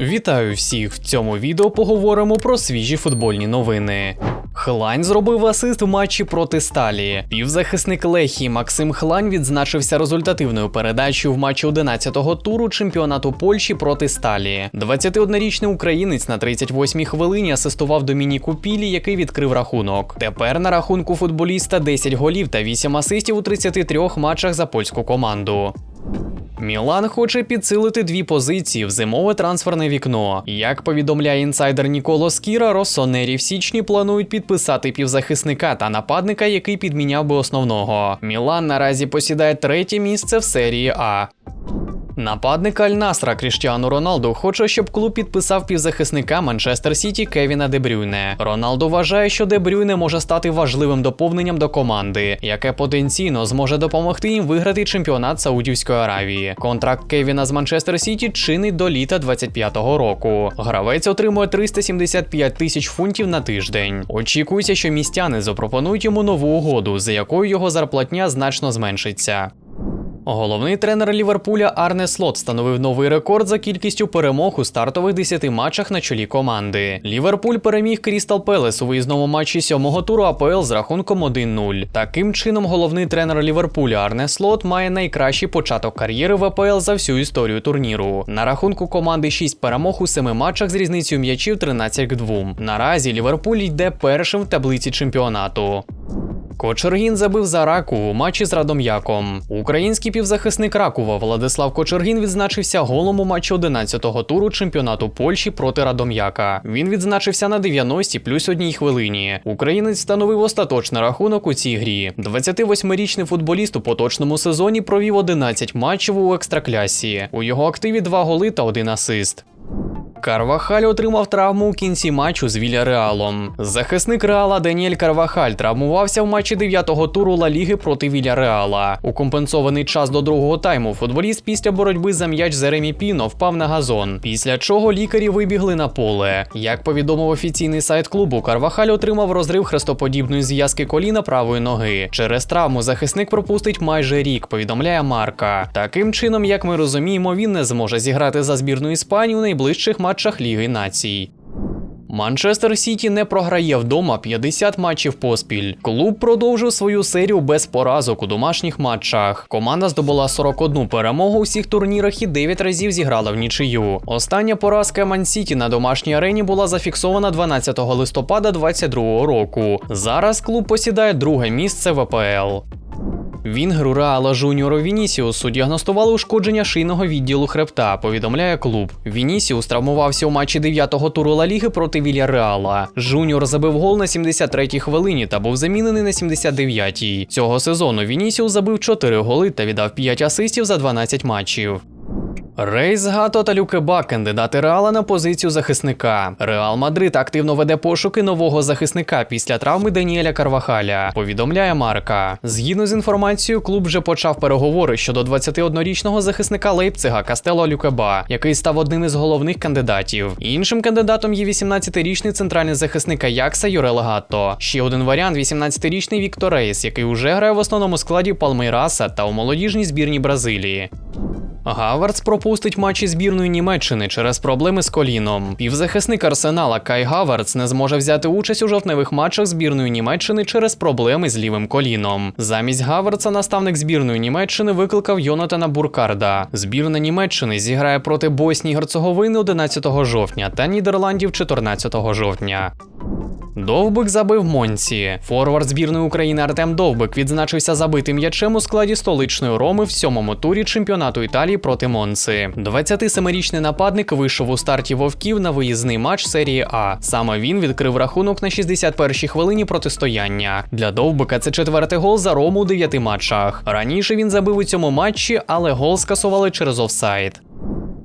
Вітаю всіх! В цьому відео поговоримо про свіжі футбольні новини. Хлань зробив асист в матчі проти Сталі. Півзахисник Лехії Максим Хлань відзначився результативною передачею в матчі 11-го туру чемпіонату Польщі проти Сталі. 21-річний українець на 38-й хвилині асистував Домініку Пілі, який відкрив рахунок. Тепер на рахунку футболіста 10 голів та 8 асистів у 33 матчах за польську команду. Мілан хоче підсилити дві позиції в зимове трансферне вікно. Як повідомляє інсайдер Ніколо Скіра, Росонері в січні планують підписати півзахисника та нападника, який підміняв би основного. Мілан наразі посідає третє місце в серії А. Нападник Аль-Насра Кріштіану Роналду хоче, щоб клуб підписав півзахисника Манчестер Сіті Кевіна Дебрюйне. Роналду вважає, що Дебрюйне може стати важливим доповненням до команди, яке потенційно зможе допомогти їм виграти чемпіонат Саудівської Аравії. Контракт Кевіна з Манчестер Сіті чинить до літа 25-го року. Гравець отримує 375 тисяч фунтів на тиждень. Очікується, що містяни запропонують йому нову угоду, за якою його зарплатня значно зменшиться. Головний тренер Ліверпуля Арне Слот встановив новий рекорд за кількістю перемог у стартових 10 матчах на чолі команди. Ліверпуль переміг Крістал Пелес у виїзному матчі сьомого туру АПЛ з рахунком 1-0. Таким чином, головний тренер Ліверпуля Арне Слот має найкращий початок кар'єри в АПЛ за всю історію турніру. На рахунку команди 6 перемог у 7 матчах з різницею м'ячів 13 к 2. Наразі Ліверпуль йде першим в таблиці чемпіонату. Кочергін забив за раку у матчі з Радом'яком. Український півзахисник Ракова Владислав Кочергін відзначився голом у матчі 11-го туру чемпіонату Польщі проти Радом'яка. Він відзначився на 90 плюс одній хвилині. Українець встановив остаточний рахунок у цій грі. 28-річний футболіст у поточному сезоні провів 11 матчів у екстраклясі. У його активі 2 голи та 1 асист. Карвахаль отримав травму у кінці матчу з Вільяреалом. Захисник Реала Даніель Карвахаль травмувався в матчі 9-го туру Ла Ліги проти Вільяреала. У компенсований час до другого тайму футболіст після боротьби за м'яч Зеремі Піно впав на газон, після чого лікарі вибігли на поле. Як повідомив офіційний сайт клубу, Карвахаль отримав розрив хрестоподібної зв'язки коліна правої ноги. Через травму захисник пропустить майже рік, повідомляє Марка. Таким чином, як ми розуміємо, він не зможе зіграти за збірну Іспанію у найближчих матчах Ліги Націй. Манчестер Сіті не програє вдома 50 матчів поспіль. Клуб продовжив свою серію без поразок у домашніх матчах. Команда здобула 41 перемогу у всіх турнірах і 9 разів зіграла в нічию. Остання поразка Ман-Сіті на домашній арені була зафіксована 12 листопада 2022 року. Зараз клуб посідає друге місце в АПЛ. Вінгеру Реала Жуніору Вінісіусу діагностували ушкодження шийного відділу хребта, повідомляє клуб. Вінісіус травмувався у матчі 9-го туру Ла Ліги проти Вільяреала. Жуніор забив гол на 73-й хвилині та був замінений на 79-й. Цього сезону Вінісіус забив 4 голи та віддав 5 асистів за 12 матчів. Рейс Гато та Люкеба кандидати Реала на позицію захисника. Реал Мадрид активно веде пошуки нового захисника після травми Даніеля Карвахаля. Повідомляє Марка. Згідно з інформацією, клуб вже почав переговори щодо 21-річного захисника Лейпцига Кастело Люкеба, який став одним із головних кандидатів. Іншим кандидатом є 18-річний центральний захисник Аякса Юрел Гатто. Ще один варіант 18-річний Віктор Рейс, який уже грає в основному складі Палмейраса та у молодіжній збірні Бразилії. Гаверц пропустить матчі збірної Німеччини через проблеми з коліном. Півзахисник Арсенала Кай Гаверц не зможе взяти участь у жовтневих матчах збірної Німеччини через проблеми з лівим коліном. Замість Гаверца наставник збірної Німеччини викликав Йонатана Буркарда. Збірна Німеччини зіграє проти Боснії Герцеговини 11 жовтня та Нідерландів 14 жовтня. Довбик забив Монці. Форвард збірної України Артем Довбик відзначився забитим м'ячем у складі столичної Роми в сьомому турі чемпіонату Італії проти Монци. 27-річний нападник вийшов у старті вовків на виїзний матч серії А. Саме він відкрив рахунок на 61-й хвилині протистояння. Для Довбика це четвертий гол за Рому у дев'яти матчах. Раніше він забив у цьому матчі, але гол скасували через офсайд.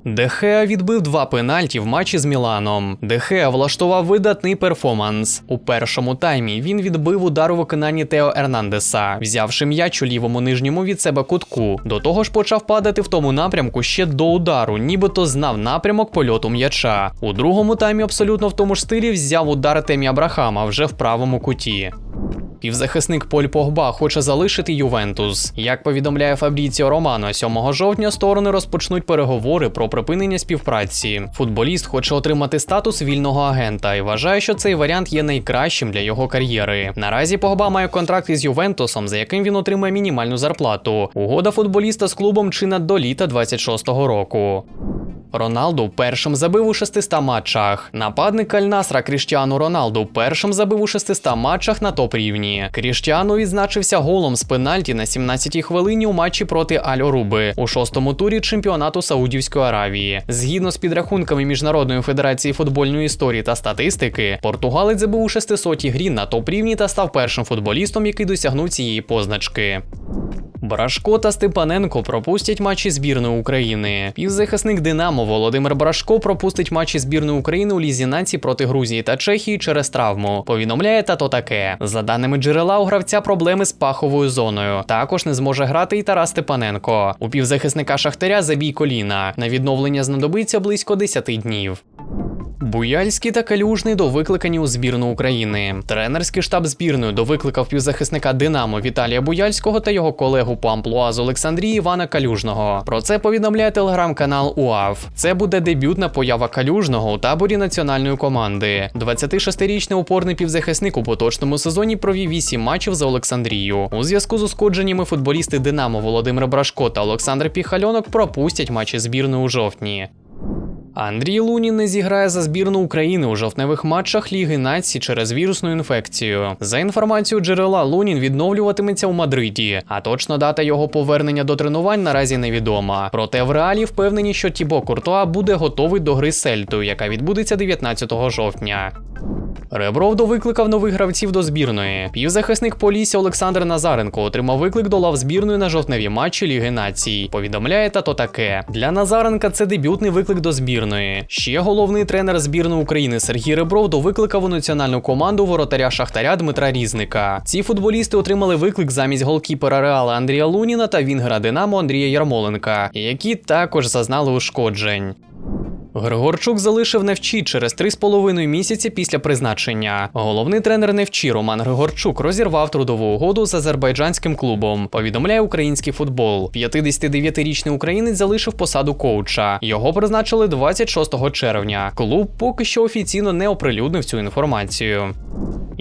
Дехеа відбив два пенальті в матчі з Міланом. Дехеа влаштував видатний перформанс. У першому таймі він відбив удар у виконанні Тео Ернандеса, взявши м'яч у лівому нижньому від себе кутку. До того ж почав падати в тому напрямку ще до удару, нібито знав напрямок польоту м'яча. У другому таймі абсолютно в тому ж стилі взяв удар Темі Абрахама вже в правому куті. Півзахисник Поль Погба хоче залишити Ювентус. Як повідомляє Фабріціо Романо, 7 жовтня сторони розпочнуть переговори про припинення співпраці. Футболіст хоче отримати статус вільного агента і вважає, що цей варіант є найкращим для його кар'єри. Наразі Погба має контракт із Ювентусом, за яким він отримає мінімальну зарплату. Угода футболіста з клубом чинна до літа 26-го року. Роналду першим забив у 600 матчах. Нападник Альнасра Кріштіану Роналду першим забив у 600 матчах на топ-рівні. Кріштіану відзначився голом з пенальті на 17-й хвилині у матчі проти Аль-Оруби у шостому турі чемпіонату Саудівської Аравії. Згідно з підрахунками Міжнародної федерації футбольної історії та статистики, португалець забив у 600-й грі на топ-рівні та став першим футболістом, який досягнув цієї позначки. Брашко та Степаненко пропустять матчі збірної України. Півзахисник Динамо Володимир Брашко пропустить матчі збірної України у лізі проти Грузії та Чехії через травму. Повідомляє тато таке. За даними джерела, у гравця проблеми з паховою зоною. Також не зможе грати і Тарас Степаненко. У півзахисника Шахтаря забій коліна. На відновлення знадобиться близько 10 днів. Буяльський та Калюжний довикликані у збірну України. Тренерський штаб збірної довикликав півзахисника Динамо Віталія Буяльського та його колегу по амплуа з Олександрії Івана Калюжного. Про це повідомляє телеграм-канал УАВ. Це буде дебютна поява Калюжного у таборі національної команди. 26-річний опорний півзахисник у поточному сезоні провів 8 матчів за Олександрію. У зв'язку з ускодженнями футболісти Динамо Володимир Брашко та Олександр Піхальонок пропустять матчі збірної у жовтні. Андрій Лунін не зіграє за збірну України у жовтневих матчах Ліги націй через вірусну інфекцію. За інформацією джерела, Лунін відновлюватиметься у Мадриді, а точна дата його повернення до тренувань наразі невідома. Проте в реалі впевнені, що Тібо Куртуа буде готовий до гри з Сельтою, яка відбудеться 19 жовтня. Ребров довикликав нових гравців до збірної. Півзахисник Полісся Олександр Назаренко отримав виклик до лав збірної на жовтневі матчі Ліги націй. Повідомляє тато таке. Для Назаренка це дебютний виклик до збірної. Ще головний тренер збірної України Сергій Ребров довикликав у національну команду воротаря Шахтаря Дмитра Різника. Ці футболісти отримали виклик замість голкіпера Реала Андрія Луніна та Вінгера Динамо Андрія Ярмоленка, які також зазнали ушкоджень. Григорчук залишив Невчі через 3,5 місяці після призначення. Головний тренер Невчі Роман Григорчук розірвав трудову угоду з азербайджанським клубом. Повідомляє український футбол. 59-річний українець залишив посаду коуча. Його призначили 26 червня. Клуб поки що офіційно не оприлюднив цю інформацію.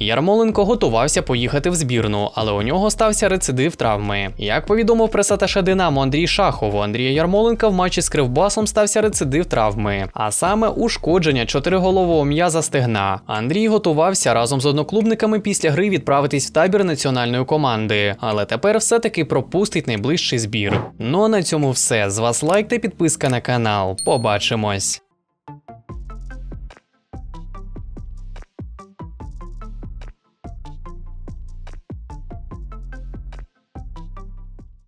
Ярмоленко готувався поїхати в збірну, але у нього стався рецидив травми. Як повідомив пресаташа Динамо Андрій Шахов, у Андрія Ярмоленка в матчі з Кривбасом стався рецидив а саме ушкодження чотириголового м'яза стегна. Андрій готувався разом з одноклубниками після гри відправитись в табір національної команди, але тепер все-таки пропустить найближчий збір. Ну а на цьому все. З вас лайк та підписка на канал. Побачимось.